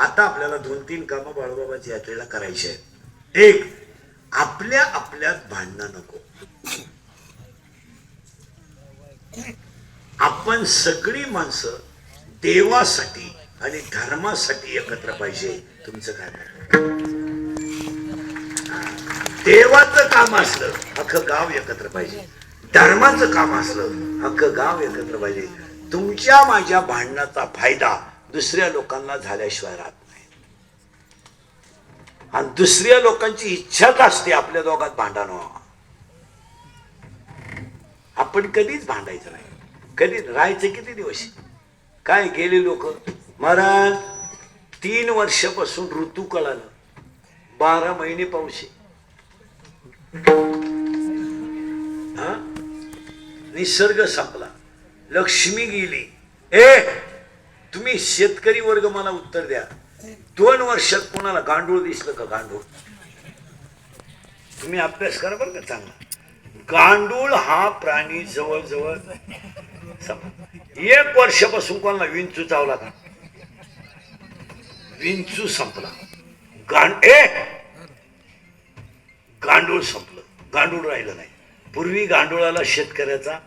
आता आपल्याला दोन तीन कामं बाळूबाबाच्या यात्रेला करायची आहेत. एक आपल्या आपल्यात भांडणं नको. आपण सगळी माणसं देवासाठी आणि धर्मासाठी एकत्र पाहिजे. तुमचं काय देवाचं काम असलं अख्खं गाव एकत्र पाहिजे. धर्माचं काम असलं अख्खं गाव एकत्र पाहिजे. तुमच्या माझ्या भांडणाचा फायदा दुसऱ्या लोकांना झाल्याशिवाय राहत नाही. आणि दुसऱ्या लोकांची इच्छाच असते आपल्या दोघात भांडण व्हावं. आपण कधीच भांडायचं नाही. कधी राहायचं किती दिवस? काय गेले लोक? महाराज तीन वर्षापासून ऋतू कळालं. बारा महिने पाऊस निसर्ग संपला. लक्ष्मी गेली. ए तुम्ही शेतकरी वर्ग मला उत्तर द्या. दोन वर्षात कोणाला गांडूळ दिसलं का गांडूळ? तुम्ही अभ्यास करा बरं का चांगला. गांडूळ हा प्राणी जवळजवळ एक वर्षापासून कोणाला विंचू चावला का? विंचू संपला. गांड ए! गांडूळ संपलं. गांडूळ राहिलं नाही. पूर्वी गांडुळाला शेतकऱ्याचा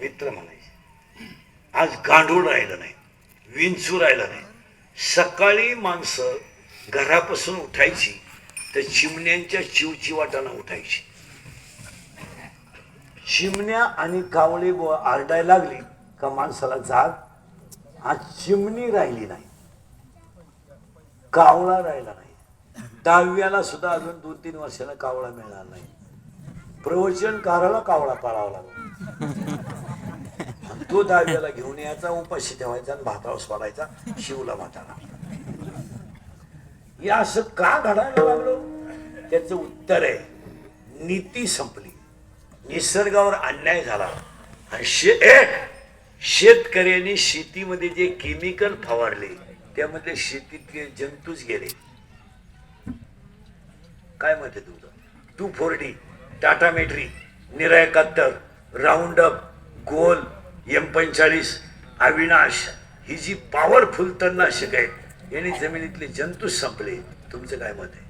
मित्र म्हणायचे. आज गांडूळ राहिलं नाही. विंचू राहिला नाही. सकाळी माणसं घरापासून उठायची तर चिमण्यांच्या चिवचिवाटानं उठायची. चिमण्या आणि कावळे व आरडायला लागली का माणसाला जाग? आज चिमणी राहिली नाही. कावळा राहिला नाही. दहाव्याला सुद्धा अजून दोन तीन वर्षाला कावळा मिळणार नाही. प्रवचनकाराला कावळा पाळावा लागला. तो दहाव्याला घेऊन यायचा उपाशी ठेवायचा आणि भातावर सोडायचा शिवला भाताला हे असं का घडायला लागलो? त्याचं उत्तर आहे नीती संपली. निसर्गावर अन्याय झाला. आणि शे शेतकऱ्यांनी शेतीमध्ये जे केमिकल फवारले त्यामध्ये शेतीतले जंतूच गेले. काय म्हणते आहे तुझं टू फोर्टी टाटा मेट्री निरा एकाहत्तर राऊंड अप गोल एम पंचाळीस अविनाश ही जी पॉवरफुल तणनाशक आहेत यांनी जमिनीतले जंतू संपले. तुमचं काय मत आहे?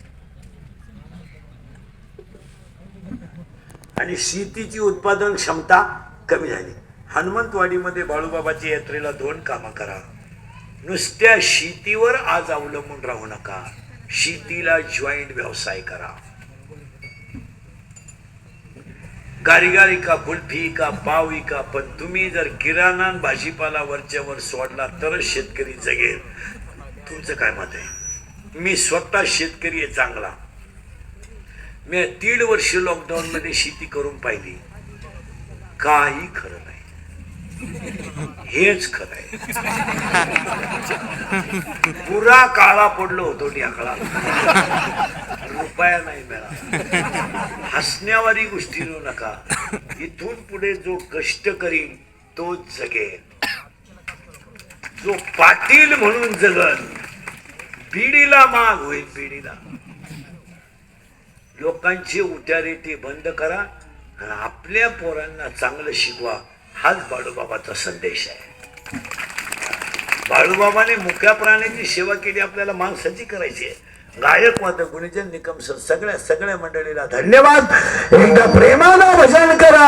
आणि शेतीची उत्पादन क्षमता कमी झाली. हनुमंतवाडीमध्ये बाळूबाबाच्या यात्रेला दोन कामं करा. नुसत्या शेतीवर आज अवलंबून राहू नका. शेतीला जॉईंट व्यवसाय करा. गारीगारी का कुल्फी का पाव का पण तुम्ही जर किराणा भाजीपाला वरच्यावर सोडला तरच शेतकरी जगेल. तुमचं काय मत आहे? मी स्वतः शेतकरी आहे चांगला. मी दीड वर्ष लॉकडाऊन मध्ये शेती करून पाहिली. काही खरं नाही. हेच खरं आहे. पुरा काळा पडलो होतो ढ्याकळा रुपया नाही मिळाला. हसण्यावारी गोष्टी येऊ नका. इथून पुढे जो कष्ट करीन तो जगेल जो पाटील म्हणून जगल पिढीला माग होईल पिढीला लोकांची उठारे ते बंद करा आणि आपल्या पोरांना चांगलं शिकवा. हाच बाळूबाबाचा संदेश आहे. बाळूबाबाने मुक्या प्राण्याची सेवा केली आपल्याला माणसाची करायची आहे गायक मात्र गुणीजन निकम सर सगळ्या सगळ्या मंडळीला धन्यवाद एकदा प्रेमानं भजन करा